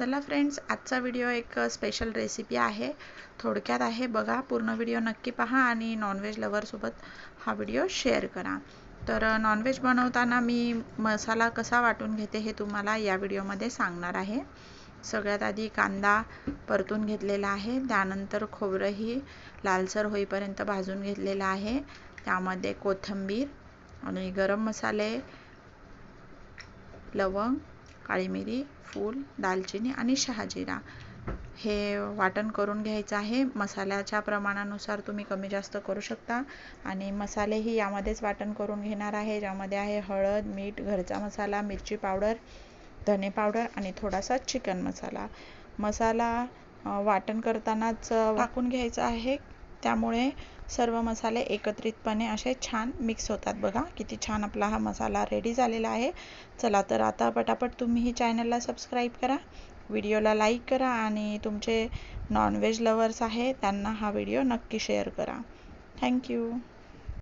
चला फ्रेंड्स आजचा व्हिडिओ एक स्पेशल रेसिपी आहे. थोडक्यात आहे बघा पूर्ण व्हिडिओ नक्की पहा आणि नॉनव्हेज लवरसोबत हा व्हिडिओ शेअर करा. तर नॉनव्हेज बनवताना मी मसाला कसा वाटून घेते हे तुम्हाला या व्हिडिओमध्ये सांगणार आहे. सगळ्यात आधी कांदा परतून घेतलेला आहे. त्यानंतर खोबरंही लालसर होईपर्यंत भाजून घेतलेलं आहे. त्यामध्ये कोथिंबीर आणि गरम मसाले लवंग काळी मिरी फूल दालचिनी आणि शहाजिरा. हे वाटण करून घ्यायचं आहे. मसाल्याच्या प्रमाणानुसार तुम्ही कमी जास्त करू शकता. आणि मसालेही यामध्येच वाटण करून घेणार आहे. ज्यामध्ये आहे हळद मीठ घरचा मसाला मिरची पावडर धने पावडर आणि थोडासा चिकन मसाला. मसाला वाटण करतानाच टाकून घ्यायचा आहे. त्यामुळे सर्व मसाले एकत्रितपणे असे छान मिक्स होतात बघा. किती छान आपला हा मसाला रेडी झालेला आहे. चला तर आता पटापट तुम्हीही चॅनलला सबस्क्राईब करा. व्हिडिओला लाईक करा आणि तुमचे नॉनव्हेज लवर्स आहे त्यांना हा व्हिडिओ नक्की शेअर करा. थँक्यू